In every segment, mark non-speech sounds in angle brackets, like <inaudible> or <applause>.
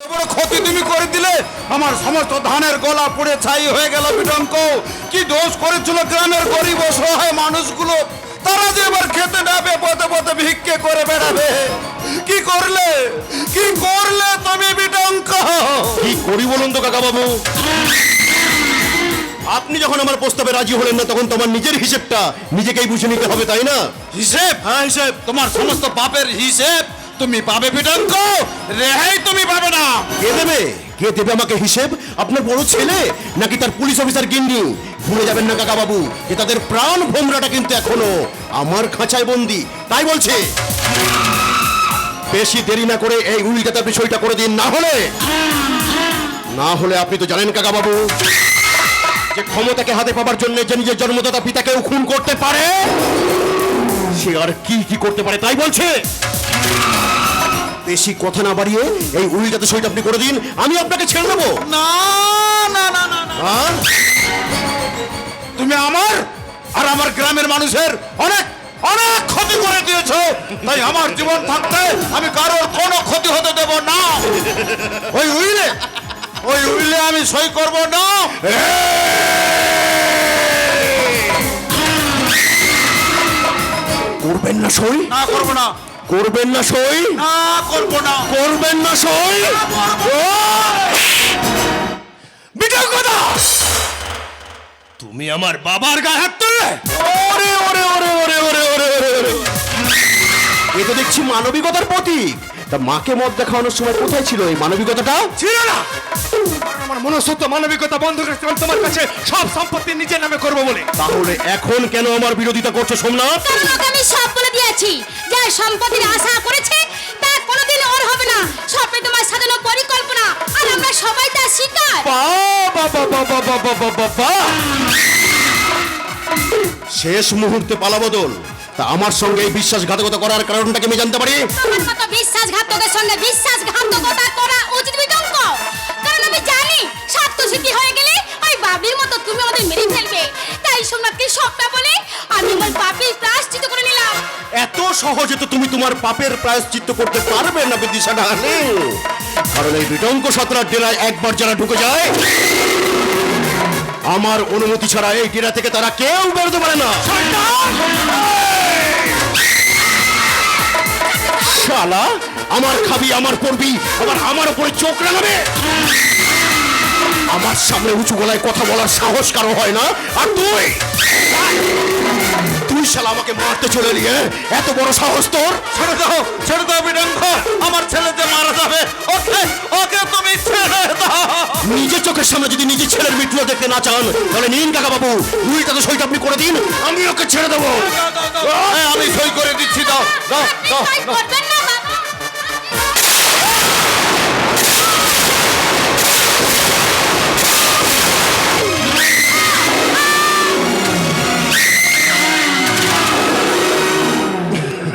বড় ক্ষতি তুমি করে দিলে আমার সমস্ত ধানের গলা পুড়ে ছাই হয়ে গেল বিডঙ্ক কি দোষ করেছিল গ্রামের গরিব অসহায় মানুষগুলো? তারা যে এবার খেতে যাবে পথে পথে ভিক্ষে করে বেড়াবে। কি করলে? কি করলে তুমি বিডঙ্ক কি করি বলুন তো কাকা বাবু আপনি যখন আমার প্রস্তাবে রাজি হলেন না তখন তোমার নিজের হিসেবটা নিজেকেই বুঝে নিতে হবে তাই না? হিসেব? হ্যাঁ হিসেব। তোমার সমস্ত পাপের হিসেব। তুমি পাবে বিডঙ্ক রেহাই তুমি পাবে না। কে দেবে? কে দেবে আমাকে হিসেব? আপনার বড় ছেলে নাকি তার পুলিশ অফিসার গিন্নি? ভুলে যাবেন না কাকা বাবু যে তাদের প্রাণ ভোমরাটা কিন্তু এখনও আমার খাঁচায় বন্দি। তাই বলছে। বেশি দেরি না করে এই উল্টাতে বিষয়টা করে দিন, না হলে না হলে আপনি তো জানেন কাকা বাবু যে ক্ষমতাকে হাতে পাবার জন্য যে নিজের জন্মদাতা পিতাকেও খুন করতে পারে, সে আর কি কি করতে পারে তাই বলছে। বেশি কথা না বাড়িয়ে এই উল্টাতে সইটা আপনি করে দিন আমি আপনাকে ছেড়ে দেবো। না না না না না? তুমি আমার আর আমার গ্রামের মানুষের অনেক অনেক ক্ষতি করে দিয়েছ। তাই আমার জীবন থাকতে আমি কারোর কোনো ক্ষতি হতে দেব না। ওই উইলে ওই উইলে আমি সই করব না। করবেন না সই? না করব না। করবেন না সই? না করবেন না সই? তুমি আমার বাবার গায়ে হাত তুললে? ওরে ওরে ওরে ওরে ওরে ওরে ওরে এ তো দেখছি মানবিকতার প্রতীক। তা মাকে মদ দেখানোর সময় কোথায় ছিল এই মানবিকতাটা ছিল না! আমার মনসত্ব মানবিকতা বন্ধ করে আমি তোমার কাছে সব সম্পত্তি নিজের নামে করব বলে। তাহলে এখন কেন আমার বিরোধিতা করছ সোমনাথ? কারণ ওকে আমি সব বলে দিয়েছি? যা সম্পত্তির আশা করেছে তা কোনোদিন ওর হবে না। সবই তোমার সাজানো পরিকল্পনা আর আমরা সবাই তার শিকার। বাবা বাবা বাবা বাবা বাবা শেষ মুহূর্তে পালাবদল তা আমার সঙ্গে এই বিশ্বাসঘাতকতা করার কারণটাকে আমি জানতে পারি? তোমার মতো বিশ্বাসঘাতকের সঙ্গে বিশ্বাসঘাতকতা করা উচিত স্বার্থ হয়ে গেলে ওই বাবির মতো তুমি আমাদের মেরে ফেলবে। তাই সোমনাথকে সবটা বলে আমি আমার বাবির প্রায়শ্চিত করে নিলাম। এত সহজে তো তুমি তোমার পাপের প্রায়শ্চিত্ত করতে পারবে না বিদিশা ডালে কারণ এই বিটঙ্ক সতরার ডেরায় একবার যারা ঢুকে যায়, আমার অনুমতি ছাড়া এই ডেরা থেকে তারা কেউ বেরোতে পারে না। শালা, আমার খাবি, আমার পড়বি আবার আমার উপরে চোখ রাঙাবে। আমার সামনে উঁচু গলায় কথা বলার সাহস কারও হয় না? আর তুই? তুই শালা আমাকে মারতে চলে এলি হ্যাঁ? এত বড় সাহস তোর? ছেড়ে দাও ছেড়ে দাও বিডঙ্গ আমার ছেলে যে মারা যাবে ওকে ওকে তুমি ছেড়ে দাও। নিজের চোখের সামনে যদি নিজের ছেলের মৃত্যু দেখতে না চান তাহলে নিন কাকা বাবু। উল্টাতে সইটা আপনি করে দিন আমি ওকে ছেড়ে দেবো। হ্যাঁ, আমি সই করে দিচ্ছি দাও দাও দাও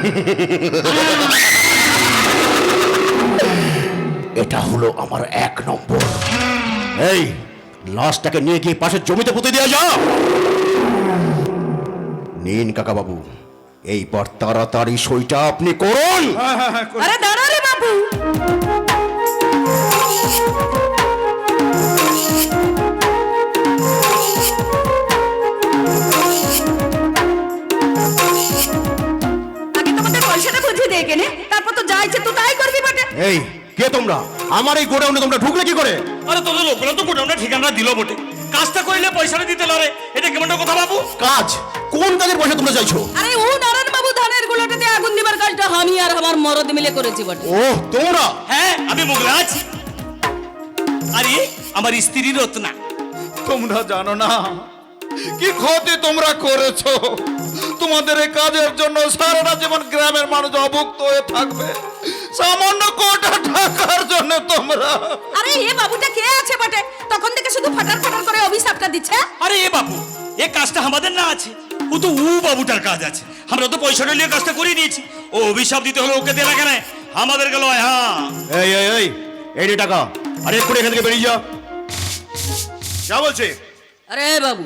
<laughs> এটা হলো আমার এক নম্বর। এই লাশটাকে নিয়ে গিয়ে পাশের জমিতে পুঁতে দেওয়া যাও। নিন কাকা বাবু এইবার তাড়াতাড়ি সইটা আপনি করুন। আরে দাঁড়া রে বাবু। তারপর তো তুই করবি বটে? এই কে তোমরা? আমার এই গোডাউনে তোমরা ঢুকলে কি করে? আরে তোদের লোকগুলো তো গোডাউনটা ঠিকানা দিল বটে। কাজটা কইলে পয়সাটা দিতে লরে এটা কেমন কথা বাবু? কাজ? কোন কাজের পয়সা তোমরা চাইছো? আরে ও নারায়ণ বাবু ধানের গুলোটাতে আগুন দিবার কাজটা আমি আর আমার মরদ মিলে করেছি বটে। ও তোমরা? হ্যাঁ আমি মুগরাজ আরে আমার স্ত্রী রত্না। তোমরা জানো না কি ক্ষতি তোমরা করেছ? তোমাদের এই কাজের জন্য সারাটা জীবন গ্রামের মানুষ অভুক্ত হয়ে থাকবে। সামান্য কোটা টাকার জন্য তোমরা। আরে এ বাবুটা কে আছে বটে? তখন থেকে শুধু ফাটার ফাটার করে অভিশাপটা দিচ্ছে? আরে এ বাবু এ কাজটা আমাদের না আছে। ও তো উ বাবুটার কাজ আছে। আমরা তো পয়সাটা নিয়ে কাজটা করে নিয়েছি। ও অভিশাপ দিতে হলো ওকে দেনা কেন? আমাদের গেল হ্যাঁ। এই এই এই এই টাকা। আরে এক্ষুনি এখান থেকে বেরিয়ে যা যা বলছে। আরে বাবু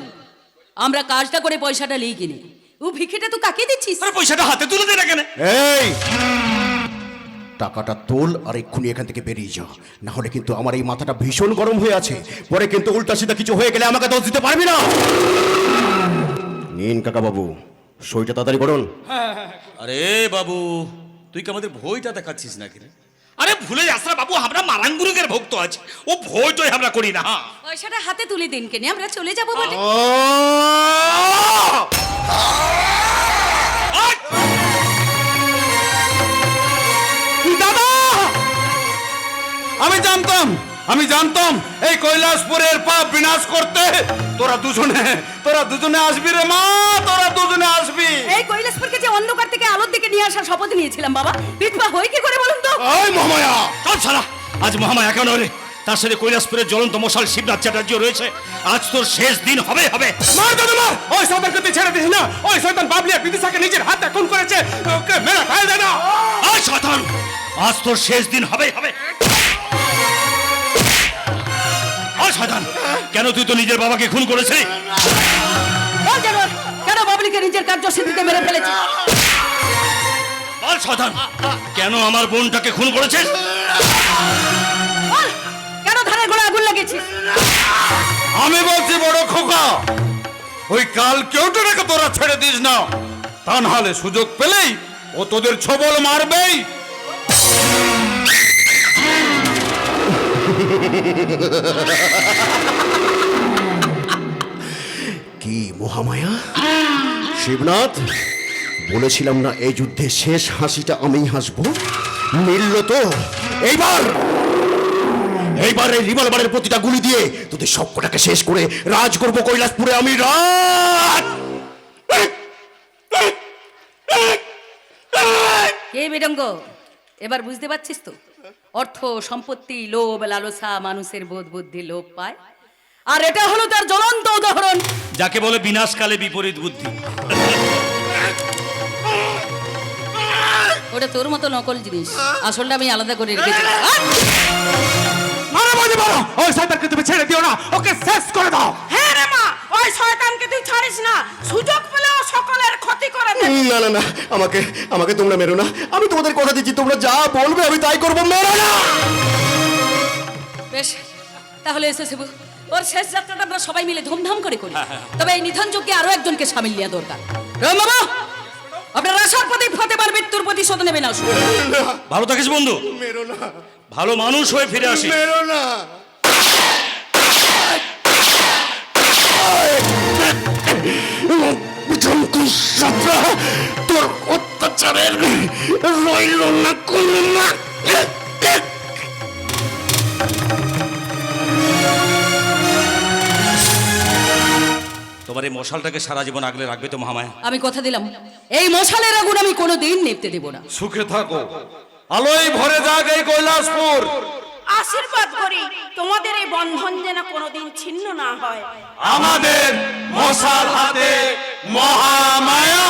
আমরা কাজটা করে পয়সাটা লিই কিনে। ও ভিক্ষেটা তুই কাকে দিচ্ছিস? আরে পয়সাটা হাতে তুলে দে না কেন? এই! টাকাটা তোল আর এক্ষুনি এখান থেকে বেরিয়ে যা। না হলে কিন্তু আমার এই মাথাটা ভীষণ গরম হয়ে আছে। পরে কিন্তু উল্টা সিধা কিছু হয়ে গেলে আমাকে দোষ দিতে পারবি না। নিন কাকা বাবু সইটা তাড়াতাড়ি করুন। আরে বাবু তুই কি আমাদের ভয়টা দেখাচ্ছিস নাকি রে? আরে ভুলে যাস না বাবু আমরা মারাঙ্গুরুকের ভক্ত আছে। ও ভয়টাই আমরা করি না হ্যাঁ। পয়সাটা হাতে তুলে দিন কেনে আমরা চলে যাব বটে। দাদা! আমি জানতাম আমি জানতাম এই কৈলাসপুরের পাপ বিনাশ করতে তোরা দুজনে তোরা দুজনে আসবি রে মা তোরা দুজনে আসবি। এই কৈলাসপুরকে যে অন্ধকার থেকে আলোর দিকে নিয়ে আসার শপথ নিয়েছিলাম বাবা। বিধবা হই কি করে বলুন তো? ওই মহামায়া চল সারা আজ মহামায়া কেন রে? তার সাথে কৈলাসপুরের জ্বলন্ত মশাল শিবনাথ চ্যাটার্জি রয়েছে। আজ তোর শেষ দিন হবে হবে। মার দাদা মার! ওই শয়তানকে তুই ছেড়ে দিস না। ওই শয়তান বাবলিয়া বিদিশাকে নিজের হাতে খুন করেছে। ওকে মেরে ফেলে দে না। আজ শয়তান! আজ তোর শেষ দিন হবে হবে। শয়তান! কেন তুই তো নিজের বাবাকে খুন করেছিলি? বল জানোয়ার কেন বাবলিকে নিজের কার্যসিদ্ধিতে মেরে ফেলেছে বল শয়তান কেন আমার বোনটাকে খুন করেছিস? লাগিয়েছিস আমি বলছি বড় খোকা ওই কাল কেউটাকে তোরা ছেড়ে দিস না। তা নাহলে সুযোগ পেলেই ও তোদের ছবল মারবেই। কি মহামায়া? শিবনাথ বলেছিলাম না এই যুদ্ধে শেষ হাসিটা আমি হাসবো? মিলল তো? এইবার! এইবার এই রিভলভারের প্রতিটা গুলি দিয়ে তোদের সবকটাকে শেষ করে রাজ করব কৈলাসপুরে আমি রাজ! কে বেডঙ্গ এবার বুঝতে পারছিস তো? অর্থ সম্পত্তি লোভ লালসা মানুষের বোধ বুদ্ধি লোভ পায়। আর এটা হলো তার জ্বলন্ত উদাহরণ। যাকে বলে বিনাশকালে বিপরীত বুদ্ধি। ওটা তোর মতো নকল জিনিস। আসলটা আমি আলাদা করে রেখেছি বাজে মারো ওই শয়তানকে তুমি ছেড়ে দিও না ওকে শেষ করে দাও। হ্যাঁ রে মা ওই শয়তানকে তুই ছাড়িস না সুযোগ পেলে ও সকলের ক্ষতি করে দেবে না না না আমাকে আমাকে তোমরা মেরো না আমি তোমাদের কথা দিচ্ছি তোমরা যা বলবে আমি তাই করব মেরো না! বেশ তাহলে এসে শিবু ওর শেষ যাত্রাটা আমরা সবাই মিলে ধুমধাম করে করি। তবে এই নিধন যজ্ঞে আরও একজনকে সামিল নেওয়া দরকার। রাম বাবা আপনার আশার প্রতি ফতেবার মৃত্যুর প্রতিশোধ নেবেন না। ভালো থাকিস বন্ধু। মেরো না। ভালো মানুষ হয়ে ফিরে মেরো না। তোর অত্যাচারের রইল না না। তোমার এই মশালটাকে সারা জীবন আগলে রাখবে তো মহামায়া। আমি কথা দিলাম। এই মশালের আগুন আমি কোনো দিন নেপতে দেব না। সুখে থাকো। আলোয় ভরে যাক এই কৈলাসপুর। আশীর্বাদ করি তোমাদের এই বন্ধন যেন কোনোদিন ছিন্ন না হয়। আমাদের মশার হাতে মহামায়া।